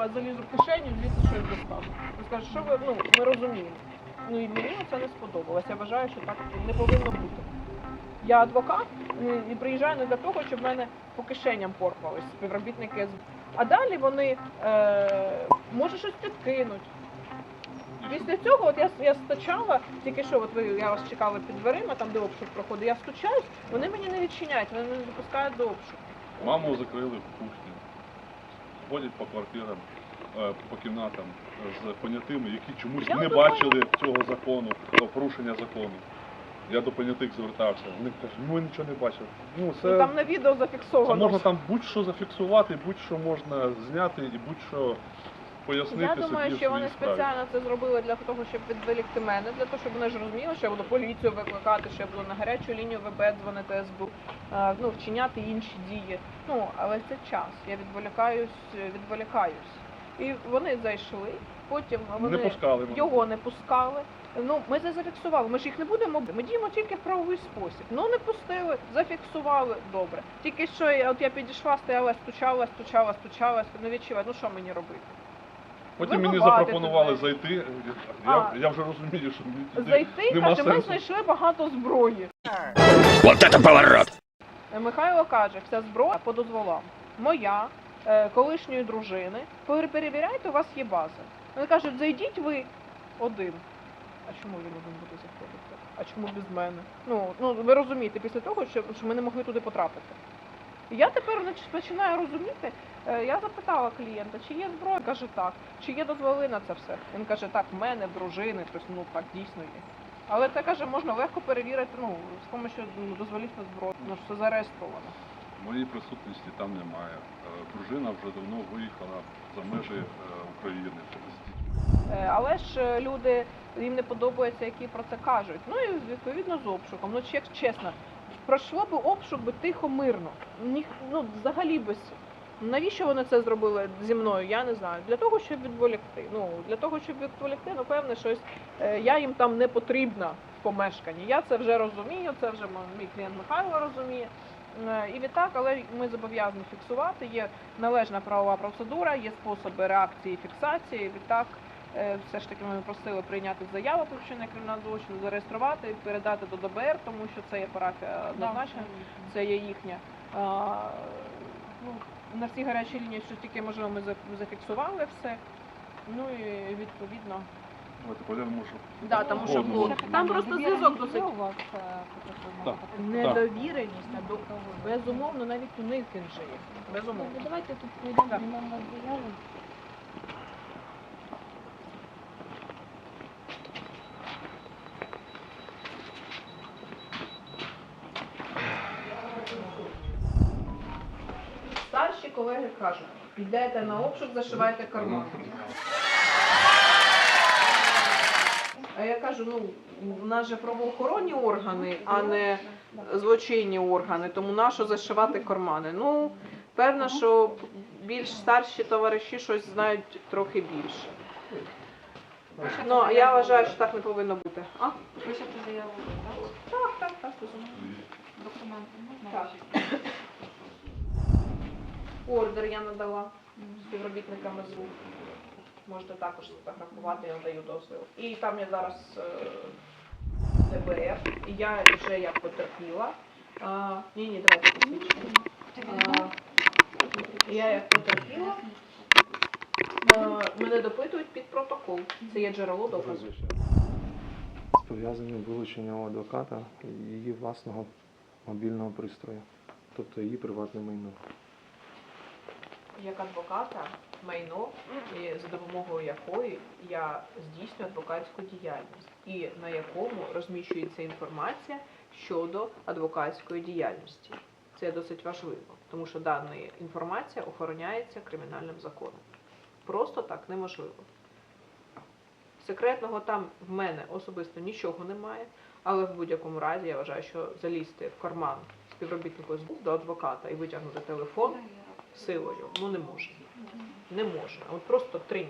вас залізу в кишеню, звідси щось достану. Він скаже, що ви, ну, ми розуміємо. Ну і мені це не сподобалось. Я вважаю, що так не повинно бути. Я адвокат і приїжджаю не для того, щоб в мене по кишеням порпались співробітники СБУ. А далі вони е, може щось підкинуть. Після цього от я, я стучала, тільки що от ви я вас чекала під дверима, там де обшук проходить. Я стучаюсь, вони мені не відчиняють, вони не допускають до обшуку. Маму закрили в кухні. Ходять по квартирам, е, по кімнатам з понятими, які чомусь не бачили цього закону, порушення закону. Я до понятих звертався. Вони кажуть, ну ми нічого не бачили. Ну Ну, це, там на відео це можна там будь-що зафіксувати, будь-що можна зняти і будь-що пояснити Я собі думаю, в що вони своїй справі. спеціально це зробили для того, щоб відволікти мене, для того, щоб вони ж розуміли, що я буду поліцію викликати, що я буду на гарячу лінію ВБ дзвонити СБУ, е, ну, вчиняти інші дії. Ну, але це час. Я відволікаюсь, відволікаюсь. І вони зайшли, потім вони Не пускали мене. його не пускали. Ну, ми це зафіксували. Ми ж їх не будемо. Ми діємо тільки в правовий спосіб. Ну не пустили, зафіксували. Добре. Тільки що я, от я підійшла, стояла, стучала, стучала, стучала, не відчуваю. Ну що мені робити? Потім мені Вибивати запропонували туди. зайти. Я, А. я вже розумію, що мені туди Зайти, нема каже, ми сенсу. знайшли багато зброї. Вот это поворот! Е, Михайло каже, вся зброя по дозволам. Моя, е, колишньої дружини. Пер- Перевіряйте, у вас є база. Вони кажуть, зайдіть ви один. А чому він один буде заходити? А чому без мене? Ну, ну ви розумієте, після того, що, що ми не могли туди потрапити. І я тепер починаю розуміти. е, Я запитала клієнта, чи є зброя? Він каже, так. Чи є дозволи на це все? Він каже, так, в мене, в дружини, тобто, ну так дійсно є. Але це каже, можна легко перевірити, ну, з допомогою ну, дозволів на зброю, ну, що це зареєстровано. Моєї присутності там немає. Е, Дружина вже давно виїхала за межі е, України Але ж люди їм не подобається, які про це кажуть. Ну і відповідно з обшуком. Ну чек, чесно, пройшло би обшук би тихо, мирно. Ні, ну взагалі без. Навіщо вони це зробили зі мною? Я не знаю. Для того, щоб відволікти. Ну для того, щоб відволікти, ну певне, щось е, я їм там не потрібна в помешканні. Я це вже розумію. Це вже мій клієнт Михайло розуміє. Е, І відтак, але ми зобов'язані фіксувати. Є належна правова процедура, є способи реакції фіксації. Відтак, все ж таки ми просили прийняти заяву про вчинення кримінального злочину, зареєструвати, передати до ДБР, тому що це є парафія однозначно, це є їхня. Ну, на всій гарячій лінії, що тільки можливо, ми зафіксували все. Ну і відповідно. Що Да, тому що було. Там просто зв'язок досить. у вас е? Так. Недовіреність, до- безумовно, навіть у них він же є. Безумовно. Ну, давайте тут пройдемо, Так. заяву. Старші колеги кажуть, йдете на обшук, зашивайте карман. А я кажу, ну у нас же правоохоронні органи, а не злочинні органи, тому нащо зашивати кармани? Ну, певно, що більш старші товариші щось знають трохи більше. Ну, я вважаю, що так не повинно бути. А? Пишете заяву, так? Так, так, так, безумовно. Документи можна? Так. Ордер я надала співробітникам СБУ. Можете також сфотографувати, я надаю дозвіл. І там я зараз е, ДБР, і я вже як потерпіла. А, ні, ні, давайте посвідчення. А, Я як потерпіла. е, Мене допитують під протокол. Це є джерело доказу. з пов'язанням вилучення у адвоката її власного мобільного пристрою, тобто її приватне майно. Як адвоката майно, за допомогою якої я здійснюю адвокатську діяльність, і на якому розміщується інформація щодо адвокатської діяльності. Це досить важливо, тому що дана інформація охороняється кримінальним законом. Просто так неможливо. Секретного там в мене особисто нічого немає, але в будь-якому разі я вважаю, що залізти в карман співробітнику СБУ до адвоката і витягнути телефон силою. Ну не може. Не можна. От просто три ні.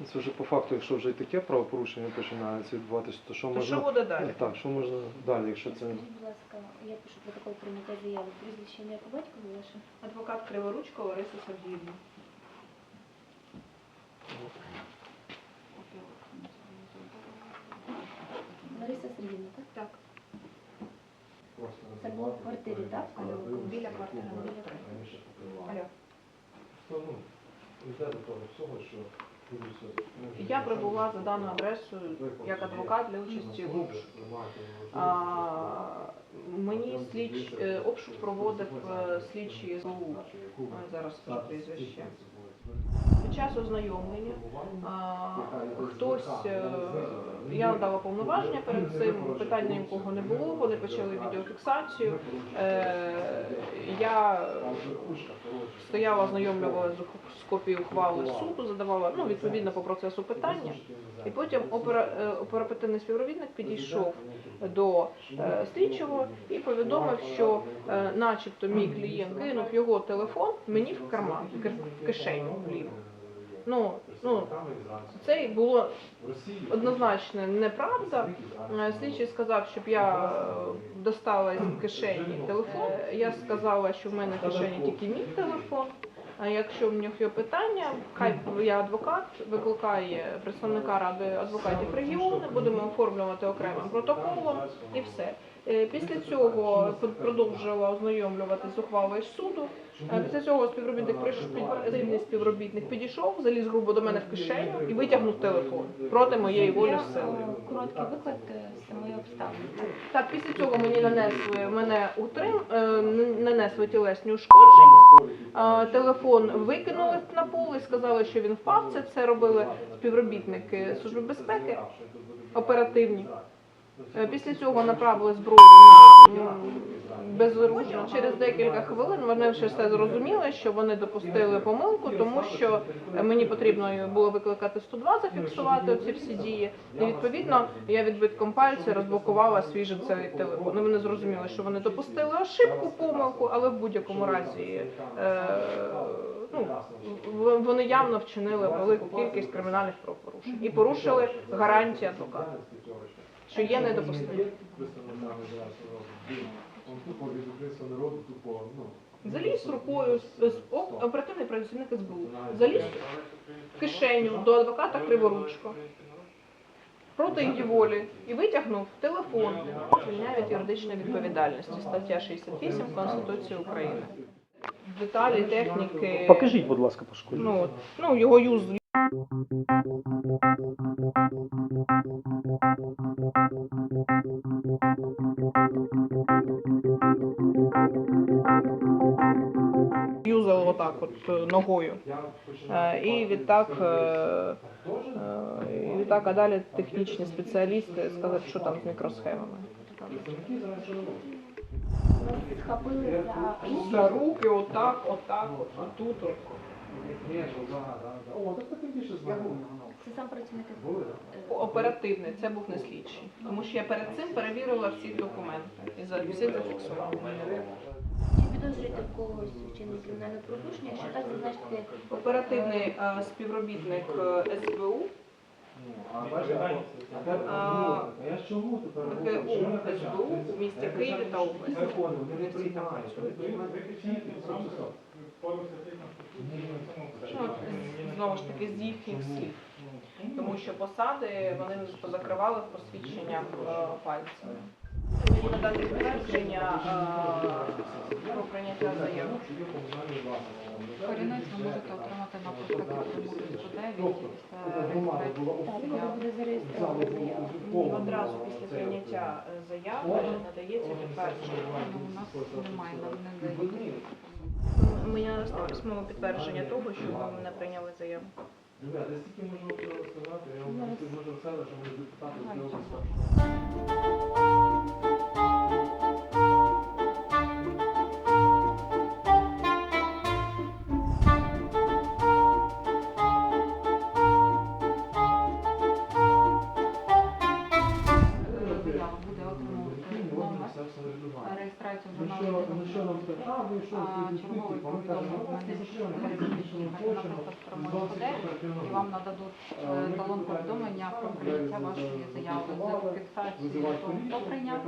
Ну, це вже по факту, якщо вже таке правопорушення починається відбуватися, то що То можна. що буде далі? Так, що можна далі, якщо це. Будь ласка, я пишу протокол прийняття заяви. Прізвище не по батькові ваше? Адвокат Криворучко Лариса Сергіївна. Лариса Сергіївна, так? Так. Це було в квартирі, так? Алло, біля квартири. Біля квартири. Алло. Ну, йде до того всього, що дуже все. Я прибула за даною адресою як адвокат для участі в обшуку. А, Мені слідч е, обшук проводив е, слідчий СБУ. Зараз скажу прізвище. Час ознайомлення хтось, е, я надала повноваження перед цим, питань ні кого не було, вони почали відеофіксацію. Е, Я стояла, ознайомлювала з копією ухвали суду, задавала ну, відповідно по процесу питання. І потім е, оперативний співробітник підійшов до слідчого і повідомив, що начебто мій клієнт кинув його телефон мені в карман, в кишеню вліво. Ну, ну, це було однозначно неправда. Е, Слідчий сказав, щоб я е, достала із кишені телефон. Я сказала, що в мене в кишені тільки мій телефон. А якщо в нього є питання, хай я адвокат викликає представника ради адвокатів регіону, будемо оформлювати окремим протоколом і все. Е, Після цього продовжила ознайомлювати з ухвалою суду. Е, Після цього співробітник прийшов, оперативний співробітник підійшов, заліз грубо до мене в кишеню і витягнув телефон проти моєї волі сили. е, Короткий виклад е, самої обставини. так? Після цього мені нанесли мене утрим, е, нанесли тілесні ушкодження. Е, Телефон викинули на пол і сказали, що він впав. Це все робили співробітники служби безпеки оперативні. Е, Після цього направили зброю на м, безоружно. Через декілька хвилин вони вже все зрозуміли, що вони допустили помилку, тому що мені потрібно було викликати 102, зафіксувати ці всі дії. І відповідно я відбитком пальця розблокувала свіжий цей телефон. Вони зрозуміли, що вони допустили ошибку, помилку, але в будь-якому разі. Е, ну, вони явно вчинили велику кількість кримінальних правопорушень і порушили гарантії адвоката, що є недопустимо. Он тупо від українського народу, тупо, ну, Заліз рукою з- з- оперативний працівник СБУ. Заліз в кишеню до адвоката Криворучко проти її волі і витягнув телефон. Звільняє від юридичної відповідальності. Стаття 68 Конституції України. Деталі техніки. Покажіть, будь ласка, по школі. Ну, ну його юз юзав отак от е, ногою. Е, І відтак, е, і відтак, а далі технічні спеціалісти сказали, що там з мікросхемами. Руки, отак, отак, от, а тут от. О, так ти більше знаєш. це сам працівник СБУ. Е, Оперативний, це був не слідчий. Тому що я перед цим перевірила всі документи і за всі зафіксувала. Чи підозрюєте в когось вчинення кримінального порушення? Якщо так, зазначте Оперативний е, співробітник е, СБУ А бачиш, а я чому тепер? СБУ у місті Києві та області. Ну, знову ж таки, з їхніх слів. Тому що посади вони позакривали в посвідченнях е, пальцями. Мені надати підтвердження е, про прийняття заяви. Корінець ви можете отримати на проспекті 109 після так, коли буде зареєстрована заява. Ні, Одразу після прийняття заяви надається підтвердження. Ну, у нас немає, не дають. Настало письмове підтвердження того, що ви мене прийняли заяву. Ребята, я стільки можу розказати, я вам можу сказати, що ми депутати Ага, З Вам нададуть е, талон повідомлення про прийняття вашої заяви з фіксацією того, хто прийняв,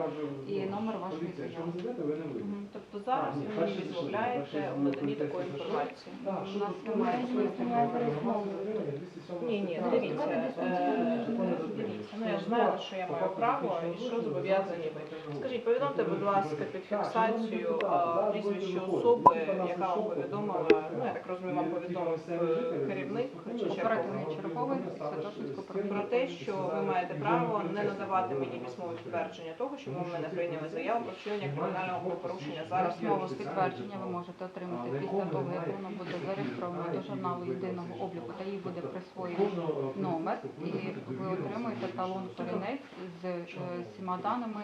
і номер вашої заяви. ви зайдете, ви не. Тобто зараз ви відмовляєте у наданні такої інформації. У нас немає ви такої знаєте, розмови. ви 207 Ні, ні, дивіться, е, дивіться. Ну я ж знаю, що я маю право і що зобов'язані ви. Скажіть, повідомте, будь ласка, під фіксацію прізвище особи, яка вам повідомила, ну я так розумію, вам повідомив е, керівник чи черговий Святошинського про те, що ви маєте право не надавати мені письмове підтвердження того, що ви в мене прийняли заяву про вчинення кримінального правопорушення. Зараз. Письмове підтвердження ви можете отримати після того, як воно буде зареєстровано до журналу єдиного обліку та їй буде присвоєний номер, і ви отримуєте талон корінець з е, всіма даними,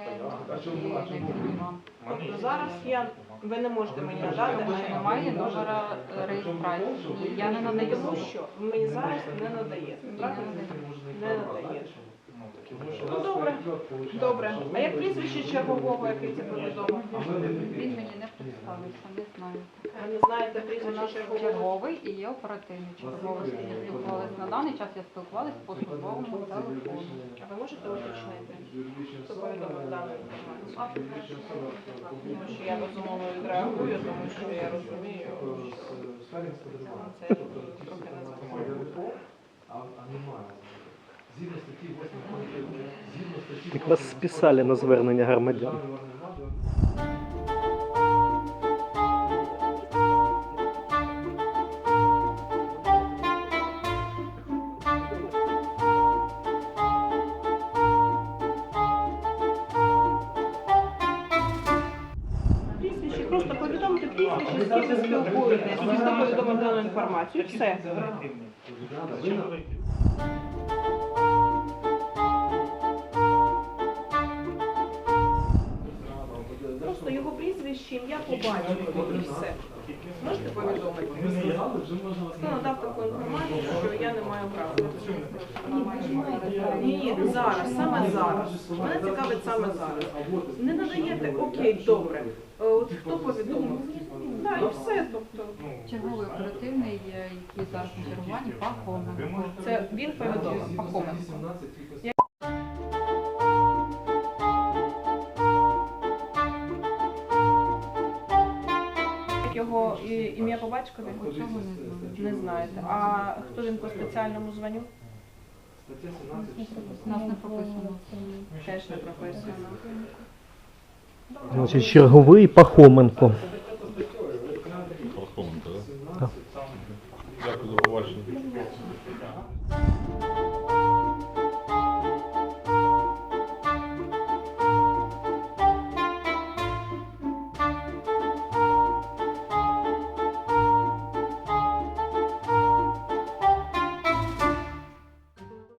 які необхідні вам. Тобто зараз я ви не можете мені надати що немає номера реєстрації. Я не надаю. що мені зараз не надає. Не Не. Ну добре, добре. А як прізвище чергового, який це повідомив? Він мені не представився, не знаю. Ви не знаєте У прізвище нас чергового? черговий і є оперативний черговий. Даний час, я спілкувалася по службовому телефону. А ви можете уточнити, хто повідомив дану інформацію? Тому що я безумовно відреагую, тому що я розумію, що це трохи незаконно. Так вас списали на звернення громадян. Інформацію. Все. Просто його прізвище, ім'я по батькові і все. Можете повідомити? Хто надав таку інформацію, що я не маю права? Ні, зараз, саме зараз. Мене цікавить саме зараз. Не надаєте? Окей, добре. Е, От хто повідомив? Так, і все. Тобто, Черговий оперативний, е, який зараз на чергуванні, Пахоменко. це він повідомив. Пахоменко. Як Його ім'я по батькові? Цього не. Не знаєте. А хто він по спеціальному званню? Нас не прописано. Теж не прописано. Значить, черговий Пахоменко.